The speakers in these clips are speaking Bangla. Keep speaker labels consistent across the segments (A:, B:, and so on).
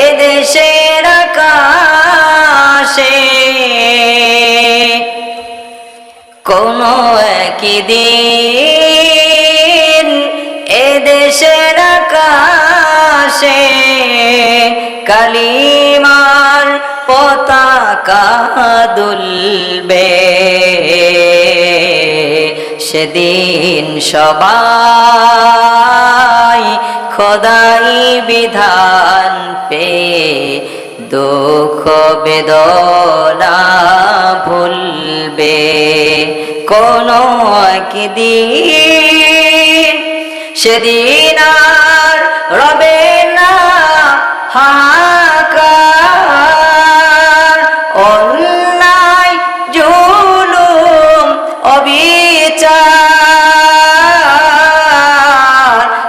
A: এদেশের আকাশে। কোনো একদিন এদেশের আকাশে কালিমার পতাকা দুলবে। সেদিন সবাই খোদাই বিধান পে দুঃখ বেদনা ভুলবে। কোন একদিন সেদিন আর রবে না। হাহাকার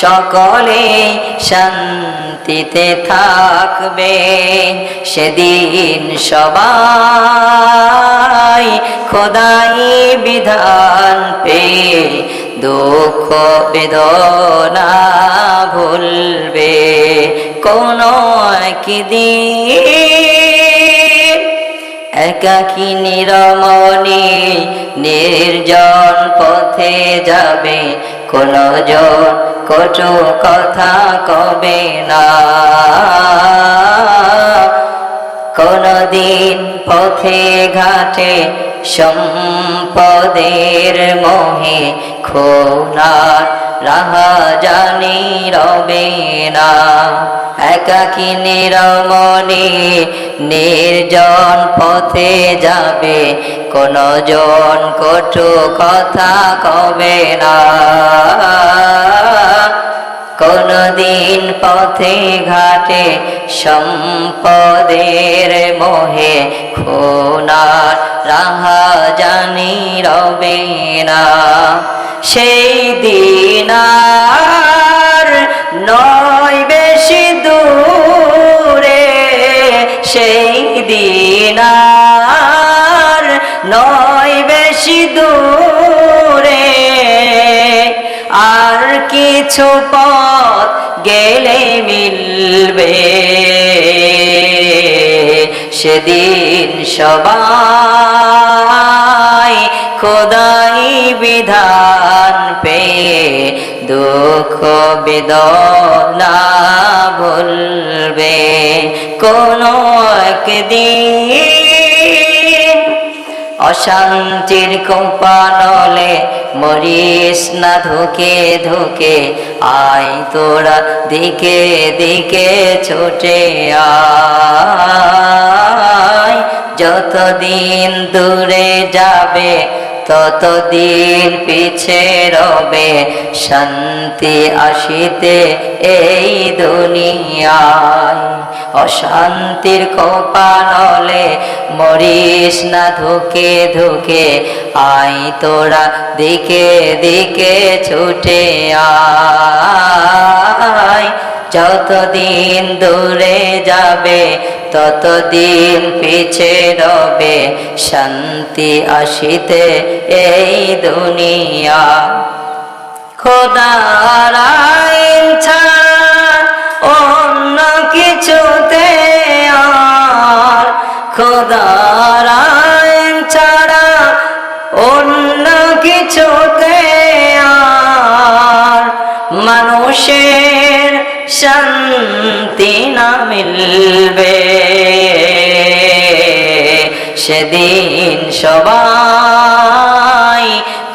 A: সকলে শান্তিতে থাকবে। সেদিন সবাই খোদাই বিধান পে দুঃখ বেদনা ভুলবে। কোনো একদিন একাকি নিরমণি নির্জন পথে যাবে। কোনো জন কটু কথা কবে না? কোনদিন পথে ঘাটে সম্পদের মোহে খোনার রাহা জানি রবে না। একাকি নিরমণি নির্জন পথে যাবে কোন জন কটু কথা কবে না। কোনদিন পথে ঘাটে সম্পদের মোহে খোনার রাহা জানি রবে না। সেই দিন আর নয় বেশি দূরে, সেই দিন নয় বেশি দূরে। আর কিছু পথ গেলে মিলবে। সেদিন সবাই খোদাই বিধান পে দুঃখ, বেদনা ভুলবে কোনো একদিন অশান্তির কোপানলে মরিস না ধুকে ধুকে, আয় তোরা দিকে দিকে ছোটে আয়। যতদিন দূরে যাবে, ততদিন পিছে রবে, শান্তি আসিতে এই দুনিয়ায়। অশান্তির কোপানলে মরিস না ধুকে ধুকে, আই তোরা দিকে দিকে ছুটে আয়। যতদিন দূরে যাবে, ততদিন পিছে রবে, শান্তি আসিতে এই দুনিয়া। খোদার আইন খোদার আইন ছাড়া অন্য কিছুতে আর মানুষের শান্তি না মিলবে। সেদিন সবাই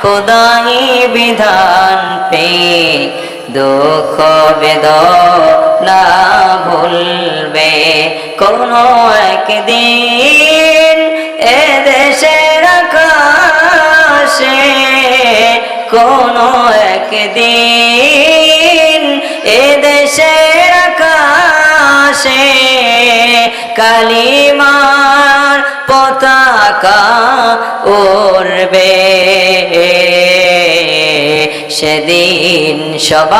A: খোদাই বিধান পে দুঃখ বেদনা ভুলবে কোনো একদিন? এদেশের আকাশে কোনো একদিন? এদেশের আকাশ কালিমার পতাকা উড়বে। সেদিন সবাই